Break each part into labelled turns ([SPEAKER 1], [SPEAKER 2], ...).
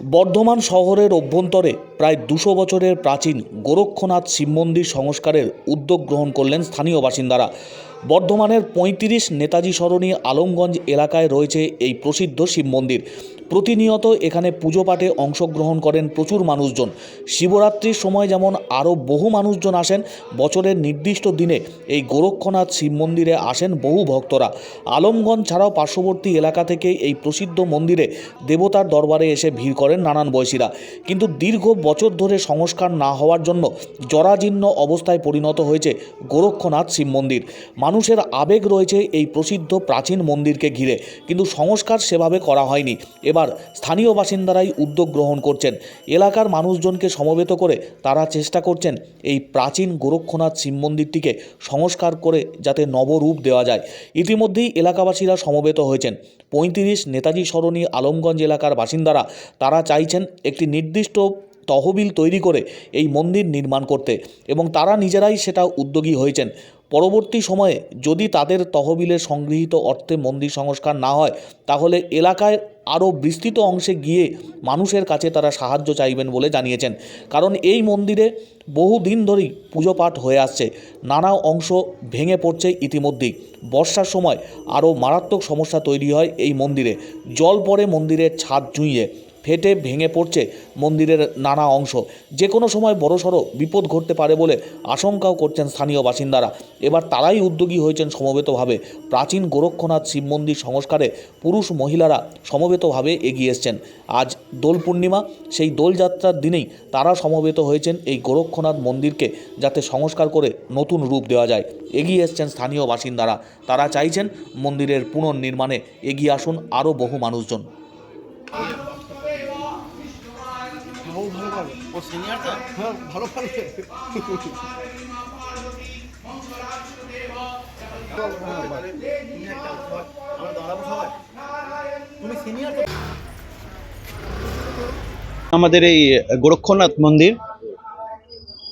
[SPEAKER 1] বর্ধমান শহরের অভ্যন্তরে প্রায় দুশো বছরের প্রাচীন গোরক্ষনাথ শিব মন্দির সংস্কারের উদ্যোগ গ্রহণ করলেন স্থানীয় বাসিন্দারা। বর্ধমানের পঁয়ত্রিশ নেতাজি সরণি আলমগঞ্জ এলাকায় রয়েছে এই প্রসিদ্ধ শিব মন্দির। প্রতিনিয়ত এখানে পুজো পাঠে অংশগ্রহণ করেন প্রচুর মানুষজন। শিবরাত্রির সময় যেমন আরও বহু মানুষজন আসেন, বছরের নির্দিষ্ট দিনে এই গোরক্ষনাথ শিব মন্দিরে আসেন বহু ভক্তরা। আলমগঞ্জ ছাড়াও পার্শ্ববর্তী এলাকা থেকে এই প্রসিদ্ধ মন্দিরে দেবতার দরবারে এসে ভিড় করেন নানান বয়সীরা। কিন্তু দীর্ঘ বছর ধরে সংস্কার না হওয়ার জন্য জরাজীর্ণ অবস্থায় পরিণত হয়েছে গোরক্ষনাথ শিব মন্দির। মানুষের আবেগ রয়েছে এই প্রসিদ্ধ প্রাচীন মন্দিরকে ঘিরে। কিন্তু সংস্কার সেভাবে করা হয়নি। এবার স্থানীয় বাসিন্দারাই উদ্যোগ গ্রহণ করছেন। এলাকার মানুষজনকে সমবেত করে তারা চেষ্টা করছেন এই প্রাচীন গোরক্ষনাথ শিব মন্দিরটিকে সংস্কার করে যাতে নবরূপ দেওয়া যায়। ইতিমধ্যেই এলাকাবাসীরা সমবেত হয়েছেন। পঁয়ত্রিশ নেতাজি সরণি আলমগঞ্জ এলাকার বাসিন্দারা তারা চাইছেন একটি নির্দিষ্ট তহবিল তৈরি করে এই মন্দির নির্মাণ করতে এবং তারা নিজেরাই সেটা উদ্যোগী হয়েছেন। পরবর্তী সময়ে যদি তাদের তহবিলের সংগৃহীত অর্থে মন্দির সংস্কার না হয়, তাহলে এলাকায় আরও বিস্তৃত অংশে গিয়ে মানুষের কাছে তারা সাহায্য চাইবেন বলে জানিয়েছেন। কারণ এই মন্দিরে বহু দিন ধরেই পুজো পাঠ হয়ে আসছে। নানা অংশ ভেঙে পড়ছে ইতিমধ্যেই। বর্ষার সময় আরও মারাত্মক সমস্যা তৈরি হয় এই মন্দিরে। জল পড়ে মন্দিরের ছাদ জুঁইয়ে। ফেটে ভেঙে পড়ছে মন্দিরের নানা অংশ। যে কোনো সময় বড়সড় বিপদ ঘটতে পারে বলে আশঙ্কাও করছেন স্থানীয় বাসিন্দারা। এবার তারাই উদ্যোগী হয়েছেন সমবেতভাবে। প্রাচীন গোরক্ষনাথ শিব মন্দির সংস্কারে পুরুষ মহিলারা সমবেতভাবে এগিয়ে এসছেন। আজ দোল পূর্ণিমা, সেই দোলযাত্রার দিনেই তারা সমবেত হয়েছেন এই গোরক্ষনাথ মন্দিরকে যাতে সংস্কার করে নতুন রূপ দেওয়া যায়। এগিয়ে এসছেন স্থানীয় বাসিন্দারা। তারা চাইছেন মন্দিরের পুনর্নির্মাণে এগিয়ে আসুন আরও বহু মানুষজন।
[SPEAKER 2] ভালো পারবে
[SPEAKER 3] ও সিনিয়র তো?
[SPEAKER 2] হ্যাঁ ভালো
[SPEAKER 3] সিনিয়র
[SPEAKER 4] আমাদের এই গোরক্ষনাথ মন্দির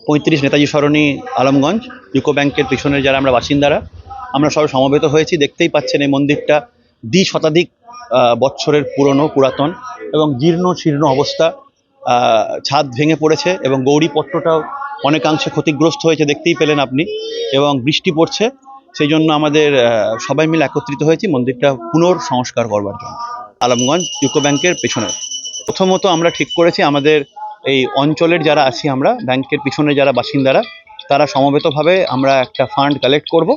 [SPEAKER 4] পঁয়ত্রিশ নেতাজি সরণি আলমগঞ্জ ইউকো ব্যাংকের পিছনে যারা আমরা বাসিন্দারা আমরা সবাই সমবেত হয়েছি দেখতেই পাচ্ছেন এই মন্দিরটা দ্বি শতাধিক বৎসরের পুরনো পুরাতন এবং জীর্ণ শীর্ণ অবস্থা। ছাদ ভেঙে পড়েছে এবং গৌরীপট্টটাও অনেকাংশে ক্ষতিগ্রস্ত হয়েছে, দেখতেই পেলেন আপনি, এবং বৃষ্টি পড়ছে। সেই জন্য আমাদের সবাই মিলে একত্রিত হয়েছি, মন্দিরটা পুনর সংস্কার করবার জন্য। আলমগঞ্জ ইউকো ব্যাংকের পেছনে প্রথমত আমরা ঠিক করেছি, আমাদের এই অঞ্চলের যারা আছি আমরা, ব্যাংকের পিছনে যারা বাসিন্দারা, তারা সমবেতভাবে আমরা একটা ফান্ড কালেক্ট করব।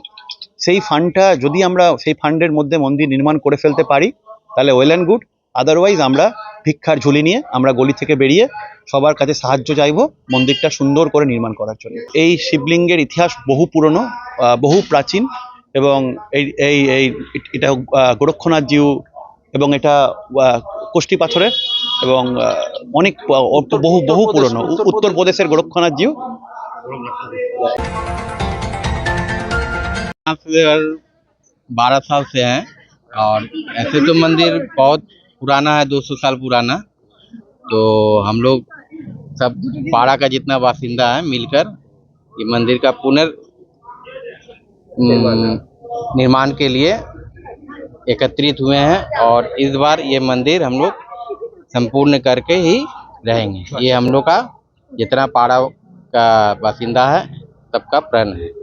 [SPEAKER 4] সেই ফান্ডটা যদি আমরা, সেই ফান্ডের মধ্যে মন্দির নির্মাণ করে ফেলতে পারি, তাহলে ওয়েল অ্যান্ড গুড। আদারওয়াইজ আমরা ভিক্ষার ঝুলি নিয়ে আমরা গলি থেকে বেরিয়ে সবার কাছে সাহায্য চাইব মন্দিরটা সুন্দর করে নির্মাণ করার জন্য এই শিবলিঙ্গের ইতিহাস বহু পুরনো আহ, বহু প্রাচীন এবং এই এই এই এটা আহ, গোরক্ষনাথ জিউ এবং এটা আহ, কোষ্ঠী পাথরের এবং আহ, অনেক আহ, বহু বহু পুরনো উ- উত্তরপ্রদেশের গোরক্ষনাথ জিউ
[SPEAKER 5] यहाँ से बारह साल से हैं और ऐसे तो मंदिर बहुत पुराना है 200 साल पुराना। तो हम लोग सब पाड़ा का जितना बासिंदा है मिलकर, ये मंदिर का पुनर् निर्माण के लिए एकत्रित हुए हैं और इस बार ये मंदिर हम लोग संपूर्ण करके ही रहेंगे। ये हम लोग का जितना पाड़ा का बासिंदा है, सबका प्रण है।